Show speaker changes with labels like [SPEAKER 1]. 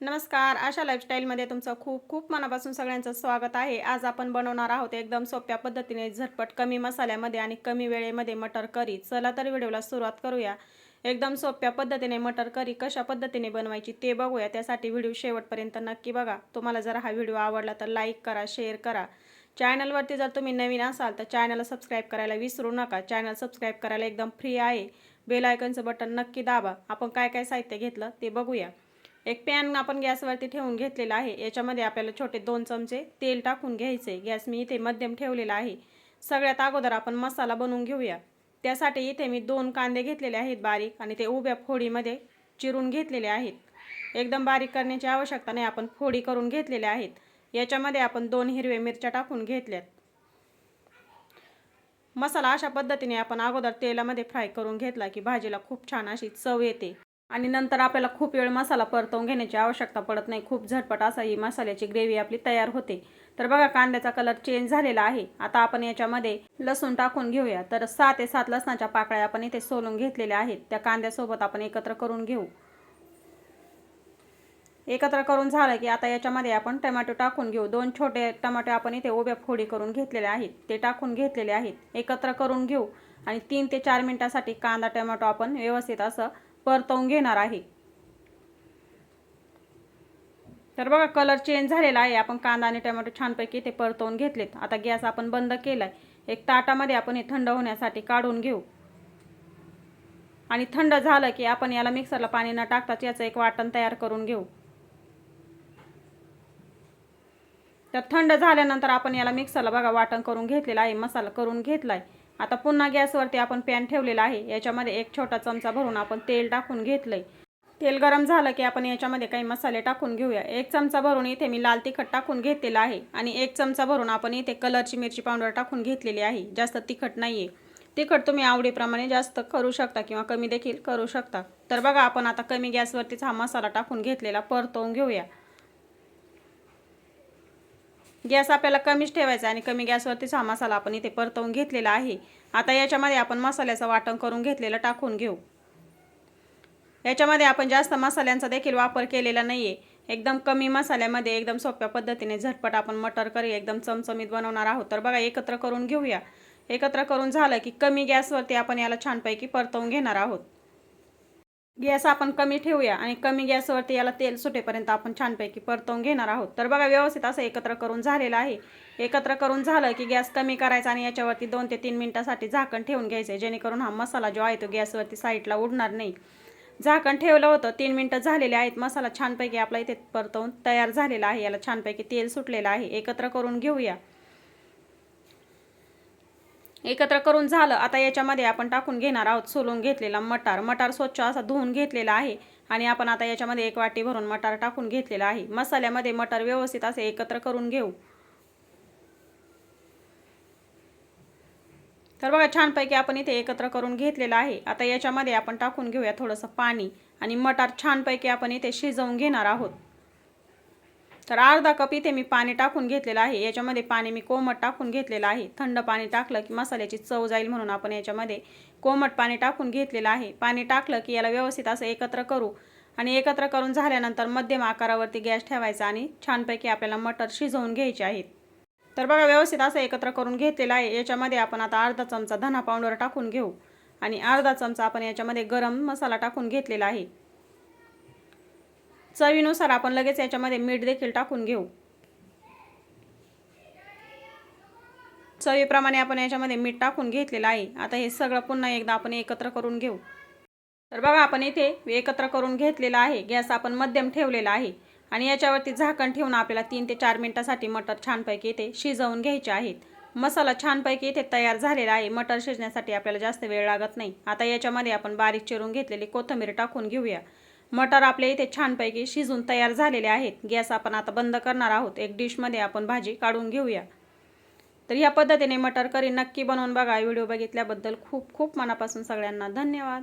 [SPEAKER 1] नमस्कार आशा लाईफस्टाईलमध्ये तुमचं खूप खूप मनापासून सगळ्यांचं स्वागत आहे. आज आपण बनवणार आहोत एकदम सोप्या पद्धतीने झटपट कमी मसाल्यामध्ये आणि कमी वेळेमध्ये मटर करी. चला तर व्हिडिओला सुरुवात करूया. एकदम सोप्या पद्धतीने मटर करी कशा पद्धतीने बनवायची ते बघूया. त्यासाठी व्हिडिओ शेवटपर्यंत नक्की बघा. तुम्हाला जर हा व्हिडिओ आवडला तर लाईक करा शेअर करा. चॅनलवरती जर तुम्ही नवीन असाल तर चॅनलला सबस्क्राईब करायला विसरू नका. चॅनल सबस्क्राईब करायला एकदम फ्री आहे. बेल आयकनचं बटन नक्की दाबा. आपण काय काय साहित्य घेतलं ते बघूया. एक पॅन आपण गॅसवरती ठेवून घेतलेला आहे. याच्यामध्ये आपल्याला छोटे दोन चमचे तेल टाकून घ्यायचे. गॅस मी इथे मध्यम ठेवलेला आहे. सगळ्यात अगोदर आपण मसाला बनवून घेऊया. त्यासाठी इथे मी दोन कांदे घेतलेले आहेत बारीक आणि ते उभ्या फोडीमध्ये चिरून घेतलेले आहेत. एकदम बारीक करण्याची आवश्यकता नाही आपण फोडी करून घेतलेले आहेत. याच्यामध्ये आपण दोन हिरव्या मिरच्या टाकून घेतल्यात. मसाला अशा पद्धतीने आपण अगोदर तेलामध्ये फ्राय करून घेतला की भाजीला खूप छान अशी चव येते. आणि नंतर आपल्याला खूप वेळ मसाला परतवून घेण्याची आवश्यकता पडत नाही. खूप झटपट असा ही मसाल्याची ग्रेव्ही आपली तयार होते. तर बघा कांद्याचा कलर चेंज झालेला आहे. आता आपण याच्यामध्ये लसूण टाकून घेऊया. तर सहा ते सात लसणाच्या पाकळ्या आपण इथे सोलून घेतलेल्या आहेत. त्या कांद्यासोबत आपण एकत्र करून घेऊ. एकत्र करून झालं की आता याच्यामध्ये आपण टमॅटो टाकून घेऊ. दोन छोटे टमाटे आपण इथे उभ्या फोडी करून घेतलेले आहेत. ते टाकून घेतलेले आहेत. एकत्र करून घेऊ. आणि तीन ते चार मिनटासाठी कांदा टमॅटो आपण व्यवस्थित असं परतवून घेणार आहे. तर बघा कलर चेंज झालेला आहे. आपण कांदा आणि टोमॅटो छानपैकी ते परतवून घेतलेत. आता गॅस आपण बंद केलाय. एक ताटामध्ये आपण हे थंड होण्यासाठी काढून घेऊ. आणि थंड झालं की आपण याला मिक्सरला पाणी न टाकताच याचं एक वाटण तयार करून घेऊ. तर थंड झाल्यानंतर आपण याला मिक्सरला बघा वाटण करून घेतलेलं आहे मसाला करून घेतलाय. आता पुन्हा गॅसवरती आपण पॅन ठेवलेला आहे. याच्यामध्ये एक छोटा चमचा भरून आपण तेल टाकून घेतलंय. तेल गरम झालं की आपण याच्यामध्ये काही मसाले टाकून घेऊया. एक चमचा भरून इथे मी लाल तिखट टाकून घेतलेला आहे आणि एक चमचा भरून आपण इथे कलरची मिरची पावडर टाकून घेतलेली आहे. जास्त तिखट नाही आहे तिखट तुम्ही आवडीप्रमाणे जास्त करू शकता किंवा कमी देखील करू शकता. तर बघा आपण आता कमी गॅसवरतीच हा मसाला टाकून घेतलेला परतवून घेऊया. गॅस आपल्याला कमीच ठेवायचा आणि कमी गॅसवरतीच हा मसाला आपण इथे परतवून घेतलेला आहे. आता याच्यामध्ये आपण मसाल्याचं वाटण करून घेतलेलं टाकून घेऊ. याच्यामध्ये आपण जास्त मसाल्यांचा देखील वापर केलेला नाही आहे एकदम कमी मसाल्यामध्ये एकदम सोप्या पद्धतीने झटपट आपण मटर करी एकदम चमचमीत बनवणार आहोत. तर बघा एकत्र करून घेऊया. एकत्र करून झालं की कमी गॅसवरती आपण याला छानपैकी परतवून घेणार आहोत. गॅस आपण कमी ठेवूया आणि कमी गॅसवरती याला तेल सुटेपर्यंत आपण छानपैकी परतवून घेणार आहोत. तर बघा व्यवस्थित असं एकत्र करून झालेलं आहे. एकत्र करून झालं की गॅस कमी करायचा आणि याच्यावरती दोन ते तीन मिनटासाठी झाकण ठेवून घ्यायचं आहे जेणेकरून हा मसाला जो आहे तो गॅसवरती साईडला उडणार नाही. झाकण ठेवलं होतं तीन मिनटं झालेले आहेत. मसाला छानपैकी आपला इथे परतवून तयार झालेला आहे. याला छानपैकी तेल सुटलेलं आहे. एकत्र करून घेऊया. एकत्र करून झालं. आता याच्यामध्ये आपण टाकून घेणार आहोत. सोलून घेतलेला मटार. मटार स्वच्छ असा धुवून घेतलेला आहे. आणि आपण आता याच्यामध्ये एक वाटी भरून मटार टाकून घेतलेला आहे. मसाल्यामध्ये मटार व्यवस्थित असे एकत्र करून घेऊ. तर बघा छानपैकी आपण इथे एकत्र करून घेतलेलं आहे. आता याच्यामध्ये आपण टाकून घेऊया थोडंसं पाणी. आणि मटार छानपैकी आपण इथे शिजवून घेणार आहोत. तर अर्धा कप इथे मी पाणी टाकून घेतलेलं आहे. याच्यामध्ये पाणी मी कोमट टाकून घेतलेलं आहे. थंड पाणी टाकलं की मसाल्याची चव जाईल म्हणून आपण याच्यामध्ये कोमट पाणी टाकून घेतलेलं आहे. पाणी टाकलं की याला व्यवस्थित असं एकत्र करू आणि एकत्र करून झाल्यानंतर मध्यम आकारावरती गॅस ठेवायचा आणि छानपैकी आपल्याला मटर शिजवून घ्यायचे आहेत. तर बघा व्यवस्थित असं एकत्र करून घेतलेलं आहे. याच्यामध्ये आपण आता अर्धा चमचा धना पावडर टाकून घेऊ आणि अर्धा चमचा आपण याच्यामध्ये गरम मसाला टाकून घेतलेला आहे. चवीनुसार आपण लगेच याच्यामध्ये मीठ देखील टाकून घेऊ. चवीप्रमाणे आपण याच्यामध्ये मीठ टाकून घेतलेलं आहे. आता हे सगळं पुन्हा एकदा आपण एकत्र करून घेऊ. तर बघा आपण इथे एकत्र करून घेतलेलं आहे. गॅस आपण मध्यम ठेवलेला आहे. आणि याच्यावरती झाकण ठेवून आपल्याला तीन ते चार मिनटासाठी मटर छानपैकी इथे शिजवून घ्यायचे आहेत. मसाला छानपैकी इथे तयार झालेला आहे. मटर शिजण्यासाठी आपल्याला जास्त वेळ लागत नाही. आता याच्यामध्ये आपण बारीक चिरून घेतलेली कोथिंबीर टाकून घेऊया. मटर आपल्या इथे छानपैकी शिजून तयार झालेले आहेत. गॅस आपण आता बंद करणार आहोत. एक डिशमध्ये आपण भाजी काढून घेऊया. तर या पद्धतीने मटर करी नक्की बनवून बघा. व्हिडिओ बघितल्याबद्दल खूप खूप मनापासून सगळ्यांना धन्यवाद.